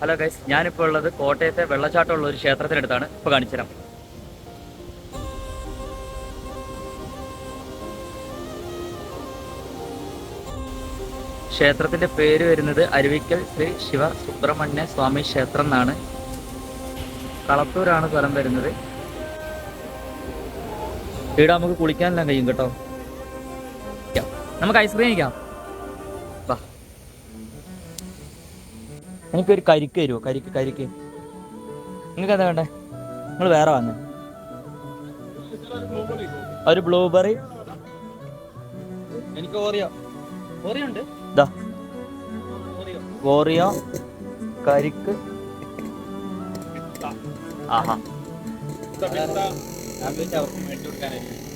Hello guys ഞാനിപ്പോൾ ഉള്ളത് കോട്ടയത്തെ വെള്ളച്ചാട്ടമുള്ള ഒരു ക്ഷേത്രത്തിനടുത്താണ്. ഇപ്പോൾ കാണിച്ചുതരാം. ക്ഷേത്രത്തിന്റെ പേര് വരുന്നത് അരുവിക്കൽ ശ്രീ ശിവ സുബ്രഹ്മണ്യ സ്വാമി ക്ഷേത്രം എന്നാണ്. കളത്തൂരാണ് സ്ഥലം വരുന്നത്. ഇവിടെ നമുക്ക് കുളിക്കാനെല്ലാം കഴിയും കേട്ടോ. നമുക്ക് ഐസ്ക്രീം കഴിക്കാം. എനിക്കൊരു കരിക്ക് തരുമോ കരിക്ക് കരിക്ക്. നിങ്ങൾക്ക് എന്താ വേണ്ടേ? നിങ്ങൾ വേറെ വാങ്ങ. ഒരു ബ്ലൂബെറി. എനിക്ക് ഓറിയോ. ഓറിയോ ഉണ്ട് ഇതാ ഓറിയോ. ഓറിയോ കരിക്ക്. ആഹാ.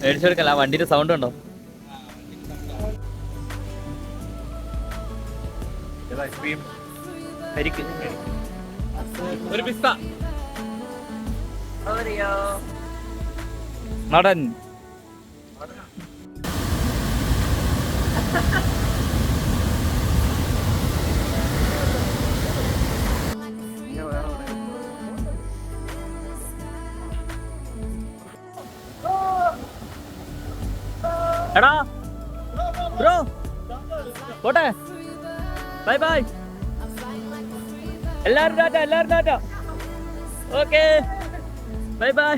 മേടിച്ചെടുക്കല്ല ആ വണ്ടിയുടെ സൗണ്ട് ഉണ്ടോ ഐസ്ക്രീം. കരിക്ക് ഒരു പിസ്ത. നടൻ. എടാ ബ്രോ പോട്ടെ. Bye bye. എല്ലാരും ടാറ്റ എല്ലാവരും ടാറ്റ ഓക്കെ. Bye bye.